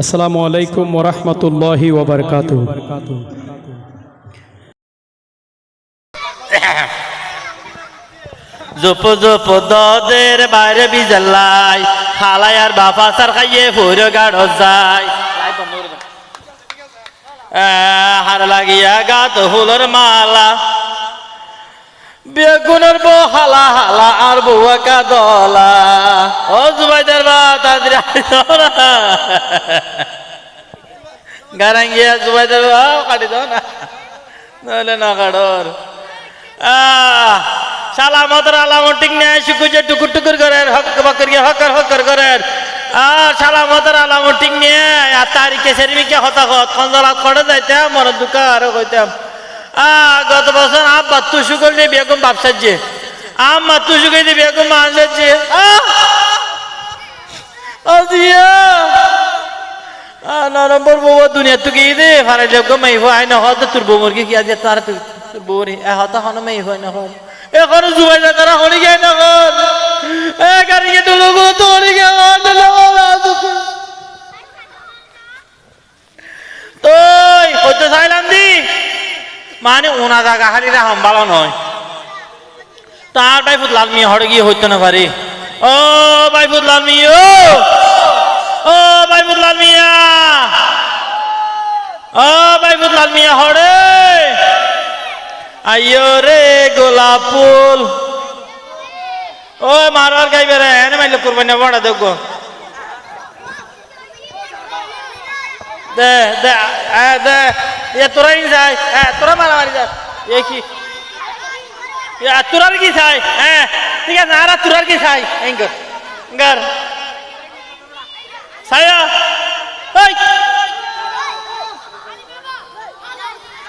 আসসালামু আলাইকুম ওরহমতুল্লাহি ওবরকাত জপ জপ দদের বাইরে বিজাল্লাই, খালাই আর বাপা সার খাইয়ে ফুরে গাড় যায়। হার লাগিয়া গাত ফুলের মালা। বেগুনের বউ হালা হালা আর বউয়া কাদলা। ও জুবাইদার বা তাদের গারাঙ্গিয়া জুবাইদার বা কাটি দাও না নইলে না কাড়র আহ সালামতের আলামত ঠিক নেই শুকুজে টুকুর টুকুর করেন হক বকর গিয়ে হকর হকর করেন আর সালামতের আলামত ঠিক নেই আর তারিখে সেরিমিকে হতাহত খন্দলাত করে যাইতাম মনে দুঃখ আরও কইতাম আহ গত বছর আম বাত্তু শুকুর দিয়ে বেগম বাপসাচ্ছে আম মাত্তু শুকুর দিয়ে বেগম মানসাচ্ছে আহ আজিয়া না নম্বর বউ দুনিয়া তুকে দে? ফারাই লোক মাই হয় না হত তোর কি আজ তার তোর বউ রে এ হতা হন মাই হয় না হন এখন জুবাই না তারা হলি গে না হন এ গাড়ি তো হন তুই চাইলাম দি। মানে ওনা জায়গা হারি রাখম ভালো নয়। তার বাইফুত লাল মিয়া হড়ে গিয়ে হইতো না পারে ও বাইফুত লাল মিয়া, ও! লাল মিয়া! ও বাইফুত লাল মিয়া হড়ে আইয়ো রে গোলাপ ফুল। ও মারবার গাইবে রে, এনে মাইলে কুরবানি বড় দেখো দে দে, এ দে, এ, তোরা ইন যায় এ, তোরা মারামারি যা এ কি? তোরার কি চাই? হ্যাঁ ঠিক আছে, আর তোরার কি চাই? এঙ্গর গার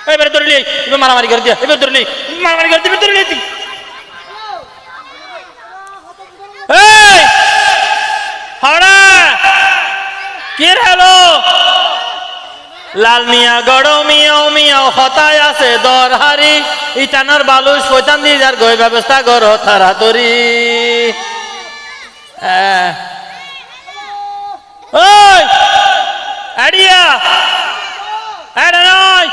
এই এবারে ধরলি এবার মারামারি করে দিয়া এবার ধরলি মারামারি করে দিবে ধরলি তুই হড়া কি লাল মিয়া গড় মিয়াও মিয়াও, হতায় আছে দর হারি ইটানার বালু শৈতান দিয়ে যার গই ব্যবস্থা কর, তাড়াতাড়ি। ওই! আড়িয়া আরে নয়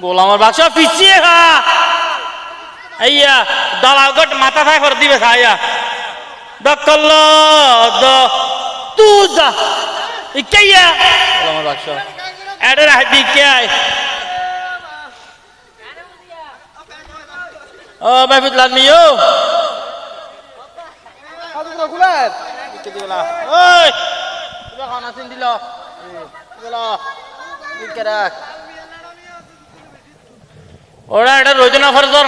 গোলামের বাক্স, পিছিয়ে খা! আইয়া, দালাল গট মাথা ফাই করে দিবে খাইয়া দকল দ, তু যা। ইকাইয়া গোলামের বাক্স। এডের হাবি কে? আয় ও ওই খানা চিন দিল। দিল। দিকে রাখ ওরা এটা রোজনা খরচ ধর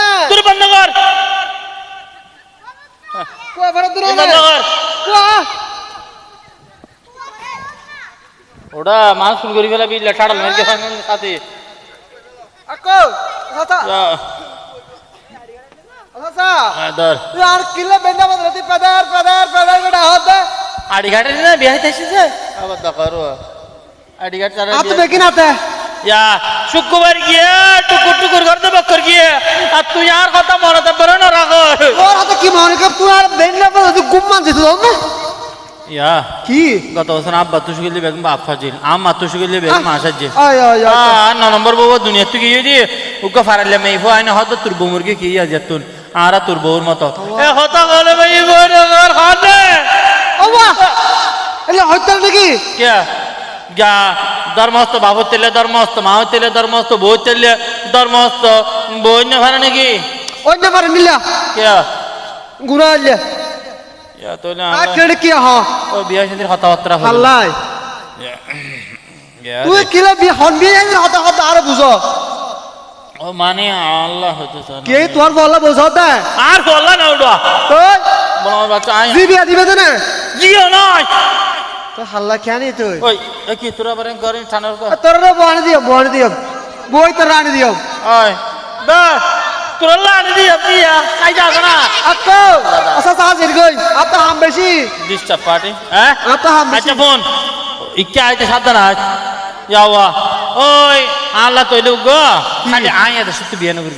না। তুই বন্ধ কর তুই বন্ধ কর ওটা মানুষ শুন করি ফেলা বিল সাথে যা, হ্যাঁ, ধর আড়ি ঘাটে না বিহাই থাকছে আবার দরকার আড়ি ঘাট তারা বিয়া- ইয়া শুক্রবার গিয়ে টুকুর টুকুর করতে বক্কর গিয়ে আর তুই আর কথা মনে থাকবে না রাখো ইয়া কি গত বছর আব্বা তুই গেলি বেগম বাপ ফাজিল আম্মা তুই গেলি বেগম আয় আয় আর ন নম্বর বউ দুনিয়া তুই গিয়ে দি উকে ফারালে মেই ফো আইনা হতো তোর বউমুরকে কি ইয়া যেতুন আর তোর বউর মতো। এ হতা গলে মেই বউ নগর খাতে ওবা এলে হত্যা নাকি? কে? গা ধর্মস্ত বাবু তেলে ধর্মস্ত মা তেলে ধর্মস্ত বউ তেলে ধর্মস্ত বউ না ফারে নাকি? অন্য পারে নিলা। কে? ইয়া কেড়ে কি হ ও বিয়া শাদির কথাবার্তা হলো। আল্লাহ! তুই কিলে বি হন বি হতা হতা আর বুঝো। ও মানে আল্লাহ হতে চান কে তোর বলা বুঝতে আর বললা না ওটা? তুই বলো বাচ্চা আয়। জি বিয়া দিবে তো না জিও নয়। তো হাল্লা কেনি তুই? ওই কি তোরা বারে গরিন ঠানার কো তোর রে বহানি দিও বহানি দিও। বই তো রানি দিও। ওই দা তোরা লানি দি আপিয়া খাই যা না আকো আচ্ছা সাহা জির গই আত হাম বেশি। ডিস্টার্ব পার্টি হ্যাঁ? আত হাম বেশি। আচ্ছা ফোন। ইকে আইতে সাবধান আজ যাওয়া। ওই আল্লাহ গো খালি আয় এটা সত্যি বিয়ে নগর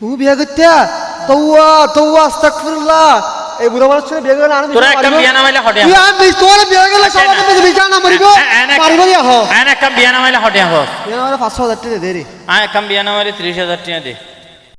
তুই বিয়া করতে তৌয়া তৌয়া আস্তাগফিরুল্লাহ এই বুড়ো মানুষ ছেলে বিয়ে আনি তোরা একটা বিয়া নামাইলে হটে তুই আমি তোর বিয়ে গেলে সবার কাছে বিচার না মরিব মারিব দিয়া হ আয়ন একটা বিয়া নামাইলে হটে হব বিয়ে না পাঁচশো হাজার